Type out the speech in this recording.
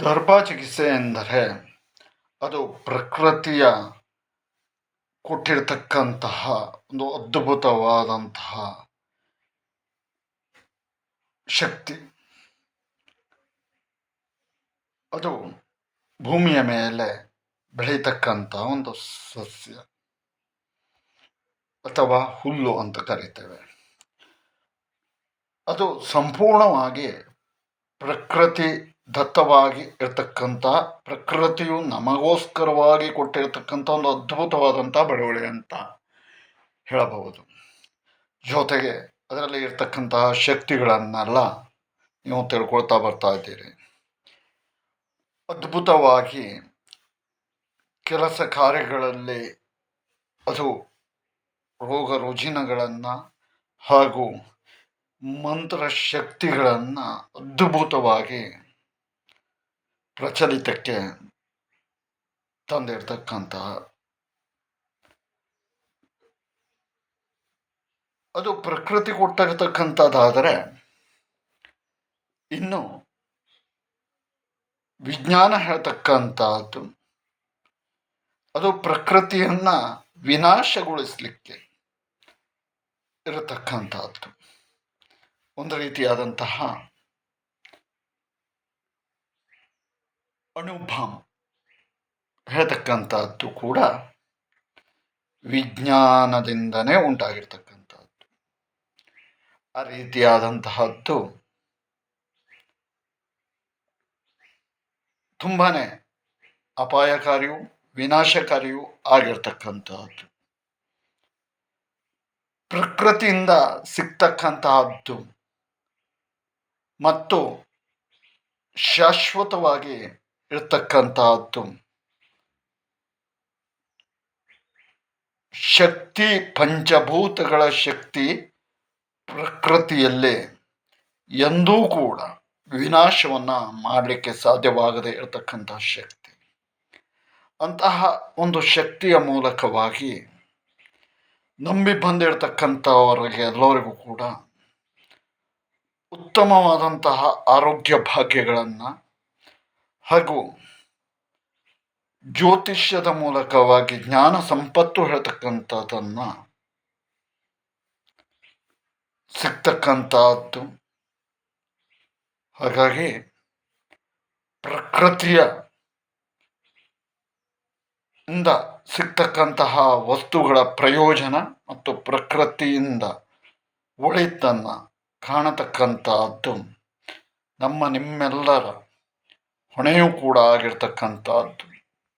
ಗರ್ಭ ಚಿಕಿತ್ಸೆ ಎಂದರೆ ಅದು ಪ್ರಕೃತಿಯ ಕೊಟ್ಟಿರತಕ್ಕಂತಹ ಒಂದು ಅದ್ಭುತವಾದಂತಹ ಶಕ್ತಿ. ಅದು ಭೂಮಿಯ ಮೇಲೆ ಬೆಳೀತಕ್ಕಂಥ ಒಂದು ಸಸ್ಯ ಅಥವಾ ಹುಲ್ಲು ಅಂತ ಕರಿತೇವೆ. ಅದು ಸಂಪೂರ್ಣವಾಗಿ ಪ್ರಕೃತಿ ದತ್ತವಾಗಿ ಇರತಕ್ಕಂಥ ಪ್ರಕೃತಿಯು ನಮಗೋಸ್ಕರವಾಗಿ ಕೊಟ್ಟಿರತಕ್ಕಂಥ ಒಂದು ಅದ್ಭುತವಾದಂಥ ಬೆಳವಣಿಗೆ ಅಂತ ಹೇಳಬಹುದು. ಜೊತೆಗೆ ಅದರಲ್ಲಿ ಇರ್ತಕ್ಕಂತಹ ಶಕ್ತಿಗಳನ್ನೆಲ್ಲ ನೀವು ತಿಳ್ಕೊಳ್ತಾ ಬರ್ತಾ ಇದ್ದೀರಿ. ಅದ್ಭುತವಾಗಿ ಕೆಲಸ ಕಾರ್ಯಗಳಲ್ಲಿ ಅದು ರೋಗ ರುಜಿನಗಳನ್ನು ಹಾಗೂ ಮಂತ್ರ ಶಕ್ತಿಗಳನ್ನು ಅದ್ಭುತವಾಗಿ ಪ್ರಚಲಿತಕ್ಕೆ ತಂದಿರ್ತಕ್ಕಂತಹ ಅದು ಪ್ರಕೃತಿ ಕೊಟ್ಟಿರ್ತಕ್ಕಂಥದ್ದಾದರೆ ಇನ್ನು ವಿಜ್ಞಾನ ಹೇಳ್ತಕ್ಕಂಥದ್ದು ಅದು ಪ್ರಕೃತಿಯನ್ನ ವಿನಾಶಗೊಳಿಸಲಿಕ್ಕೆ ಇರತಕ್ಕಂಥದ್ದು. ಒಂದು ರೀತಿಯಾದಂತಹ ಅಣುಭಾಮ್ ಹೇಳ್ತಕ್ಕಂಥದ್ದು ಕೂಡ ವಿಜ್ಞಾನದಿಂದನೇ ಉಂಟಾಗಿರ್ತಕ್ಕಂಥದ್ದು. ಆ ರೀತಿಯಾದಂತಹದ್ದು ತುಂಬಾ ಅಪಾಯಕಾರಿಯೂ ವಿನಾಶಕಾರಿಯೂ ಆಗಿರ್ತಕ್ಕಂಥದ್ದು. ಪ್ರಕೃತಿಯಿಂದ ಸಿಗ್ತಕ್ಕಂತಹದ್ದು ಮತ್ತು ಶಾಶ್ವತವಾಗಿ ಇರ್ತಕ್ಕಂತಹದ್ದು. ಶಕ್ತಿ ಪಂಚಭೂತಗಳ ಶಕ್ತಿ ಪ್ರಕೃತಿಯಲ್ಲೇ ಎಂದೂ ಕೂಡ ವಿನಾಶವನ್ನು ಮಾಡಲಿಕ್ಕೆ ಸಾಧ್ಯವಾಗದೆ ಇರತಕ್ಕಂತಹ ಶಕ್ತಿ. ಅಂತಹ ಒಂದು ಶಕ್ತಿಯ ಮೂಲಕವಾಗಿ ನಂಬಿ ಬಂದಿರತಕ್ಕಂಥವರಿಗೆ ಎಲ್ಲರಿಗೂ ಕೂಡ ಉತ್ತಮವಾದಂತಹ ಆರೋಗ್ಯ ಭಾಗ್ಯಗಳನ್ನು ಹಾಗೂ ಜ್ಯೋತಿಷ್ಯದ ಮೂಲಕವಾಗಿ ಜ್ಞಾನ ಸಂಪತ್ತು ಹೇಳ್ತಕ್ಕಂಥದ್ದನ್ನು ಸಿಗ್ತಕ್ಕಂಥದ್ದು. ಹಾಗಾಗಿ ಪ್ರಕೃತಿಯ ಇಂದ ಸಿಗ್ತಕ್ಕಂತಹ ವಸ್ತುಗಳ ಪ್ರಯೋಜನ ಮತ್ತು ಪ್ರಕೃತಿಯಿಂದ ಒಳಿತನ್ನು ಕಾಣತಕ್ಕಂಥದ್ದು. ನಮ್ಮ ನಿಮ್ಮೆಲ್ಲರ ಹೊಣೆಯೂ ಕೂಡ ಆಗಿರ್ತಕ್ಕಂಥದ್ದು.